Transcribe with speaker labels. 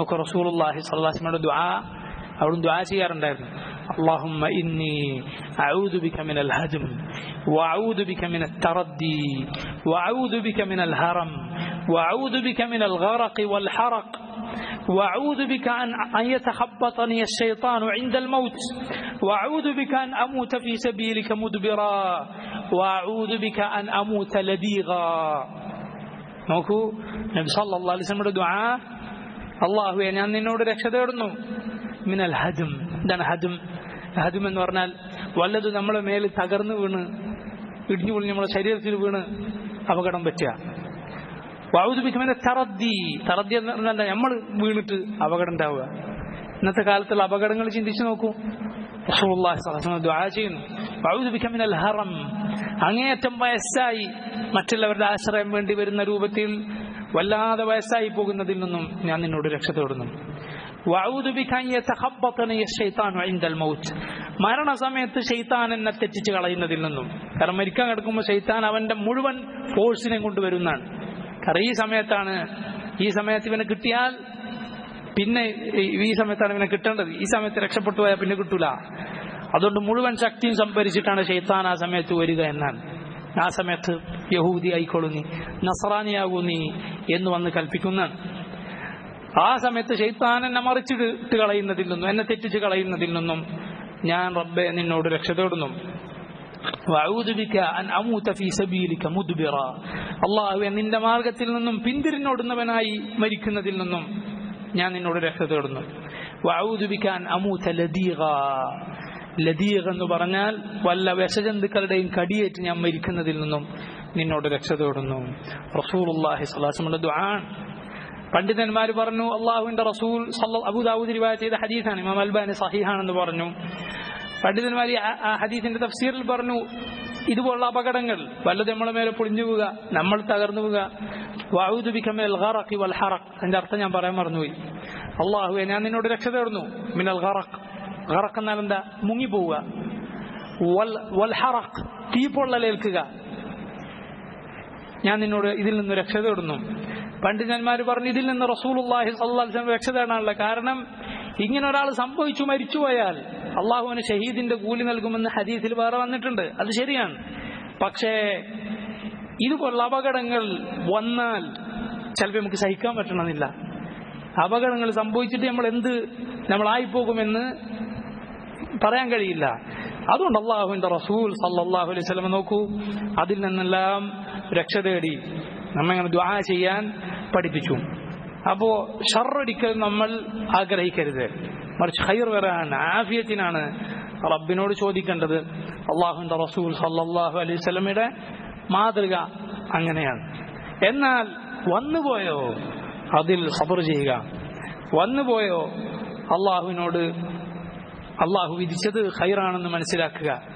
Speaker 1: നമുക്ക് റസൂലുള്ളാഹി സ്വല്ലല്ലാഹു അലൈഹി വസല്ലമയുടെ ദുആ അവിടുന്ന് ദുആ ചെയ്യാറുണ്ടായിരുന്നു اللهم إني أعوذ بك من الهدم وأعوذ بك من التردي وأعوذ بك من الهرم وأعوذ بك من الغرق والحرق وأعوذ بك أن أن يتخبطني الشيطان عند الموت وأعوذ بك أن أموت في سبيلك مدبرا وأعوذ بك أن أموت لديغا നോക്കൂ നബി സല്ലല്ലാഹു അലൈഹി വസല്ലമയുടെ ദുആ അല്ലാഹുവേ ഞാൻ നിന്നോട് രക്ഷ തേടുന്നു. മിനൽ ഹജും ഇതാണ് ഹജും ഹജും എന്ന് പറഞ്ഞാൽ വല്ലത് നമ്മളെ മേൽ തകർന്നു വീണ് ഇടിഞ്ഞു പൊളിഞ്ഞ് നമ്മളെ ശരീരത്തിൽ വീണ് അപകടം പറ്റുക. വൗതുബിക്കുമെന്നെ തറദ്ദി. തറദ്ദി എന്ന് പറഞ്ഞാൽ നമ്മൾ വീണിട്ട് അപകടം ഉണ്ടാവുക. ഇന്നത്തെ കാലത്തുള്ള അപകടങ്ങൾ ചിന്തിച്ചു നോക്കൂ. ചെയ്യുന്നു. ഹറം. അങ്ങേയറ്റം വയസ്സായി മറ്റുള്ളവരുടെ ആശ്രയം വേണ്ടി വരുന്ന രൂപത്തിൽ വല്ലാതെ വയസ്സായി പോകുന്നതിൽ നിന്നും ഞാൻ നിന്നോട് രക്ഷ തേടുന്നു. മരണസമയത്ത് ഷെയ്ത്താൻ എന്നെ തെറ്റിച്ച് കളയുന്നതിൽ നിന്നും. കാരണം മരിക്കാൻ കിടക്കുമ്പോൾ ഷെയ്ത്താൻ അവന്റെ മുഴുവൻ ഫോഴ്സിനെ കൊണ്ടുവരുന്നതാണ് കാരണം ഈ സമയത്താണ് ഈ സമയത്ത് ഇവനെ കിട്ടിയാൽ പിന്നെ ഈ സമയത്താണ് ഇവനെ കിട്ടേണ്ടത്. ഈ സമയത്ത് രക്ഷപ്പെട്ടു പോയാൽ പിന്നെ കിട്ടൂല. അതുകൊണ്ട് മുഴുവൻ ശക്തിയും സംഭരിച്ചിട്ടാണ് ഷെയ്ത്താൻ ആ സമയത്ത് വരിക എന്നാണ്. ആ സമയത്ത് യഹൂദി ആയിക്കോളൂ നീ നസറാനിയാകൂ നീ എന്ന് വന്ന് കൽപ്പിക്കുന്നതാണ്. ആ സമയത്ത് ഷെയ്ത്താൻ എന്നെ മറിച്ചിട്ട് കളയുന്നതിൽ നിന്നും എന്നെ തെറ്റിച്ച് കളയുന്നതിൽ നിന്നും ഞാൻ റബ്ബെ നിന്നോട് രക്ഷ തേടുന്നു. അല്ലാഹുവേ നിന്റെ മാർഗത്തിൽ നിന്നും പിന്തിരിഞ്ഞോടുന്നവനായി മരിക്കുന്നതിൽ നിന്നും ഞാൻ നിന്നോട് രക്ഷ തേടുന്നു. ലദീഗ് എന്ന് പറഞ്ഞാൽ വല്ല വിഷജന്തുക്കളുടെയും കടിയേറ്റ് ഞാൻ മരിക്കുന്നതിൽ നിന്നും നിന്നോട് രക്ഷ തേടുന്നു. റസൂലുള്ളാഹി സ്വല്ലല്ലാഹു അലൈഹി വസല്ലം ദുആ പണ്ഡിതന്മാർ പറഞ്ഞു അള്ളാഹുവിന്റെ റസൂൽ അബൂദാവൂദ് ചെയ്ത ഹദീസാണ് ഇമാം അൽബാനി സഹിഹാണെന്ന് പറഞ്ഞു. പണ്ഡിതന്മാർ ആ- ഹദീസിന്റെ തഫ്സീറിൽ പറഞ്ഞു ഇതുപോലുള്ള അപകടങ്ങൾ വല്ലത് നമ്മളെ മേലെ പൊളിഞ്ഞു പോവുക നമ്മൾ തകർന്നു പോവുക. വൗദുബിക്കമേൽ ഖറഖി വൽ ഹറഖ്. അതിന്റെ അർത്ഥം ഞാൻ പറയാൻ മറന്നുപോയി. അള്ളാഹുവെ ഞാൻ നിന്നോട് രക്ഷ തേടുന്നു മിനൽ ഖറഖ് ഖറഖ് എന്നാൽ എന്താ മുങ്ങിപ്പോവുക തീ പൊള്ളലേൽക്കുക ഞാൻ നിന്നോട് ഇതിൽ നിന്ന് രക്ഷ തേടുന്നു. പണ്ഡിതന്മാർ പറഞ്ഞു ഇതിൽ നിന്ന് റസൂലുള്ളാഹി സല്ലാസ്ലം രക്ഷ തേടാനുള്ള കാരണം ഇങ്ങനെ ഒരാൾ സംഭവിച്ചു മരിച്ചുപോയാൽ അള്ളാഹുവിന് ഷഹീദിന്റെ കൂലി നൽകുമെന്ന് ഹദീസിൽ വേറെ വന്നിട്ടുണ്ട്. അത് ശരിയാണ്. പക്ഷേ ഇതുപോലുള്ള അപകടങ്ങൾ വന്നാൽ ചിലപ്പോൾ നമുക്ക് സഹിക്കാൻ പറ്റണമെന്നില്ല. അപകടങ്ങൾ സംഭവിച്ചിട്ട് നമ്മൾ എന്ത് നമ്മളായിപ്പോകുമെന്ന് പറയാൻ കഴിയില്ല. അതുകൊണ്ട് അള്ളാഹുവിന്റെ റസൂൽ സല്ലാഹു അലൈഹി വസല്ലം നോക്കൂ അതിൽ നിന്നെല്ലാം രക്ഷ തേടി നമ്മങ്ങനെ ദ്വാ ചെയ്യാൻ പഠിപ്പിച്ചു. അപ്പോ ഷറടിക്കൽ നമ്മൾ ആഗ്രഹിക്കരുത്. മറിച്ച് ഹൈർ വരാൻ ആഫിയത്തിനാണ് റബ്ബിനോട് ചോദിക്കേണ്ടത്. അള്ളാഹുവിന്റെ റസൂൽ സല്ലാഹു അലൈഹി വസല്ലമയുടെ മാതൃക അങ്ങനെയാണ്. എന്നാൽ വന്നുപോയോ? അതിൽ സബർ ചെയ്യുക. വന്നുപോയോ? അള്ളാഹുവിനോട് അള്ളാഹു വിധിച്ചത് ഹൈറാണെന്ന് മനസ്സിലാക്കുക.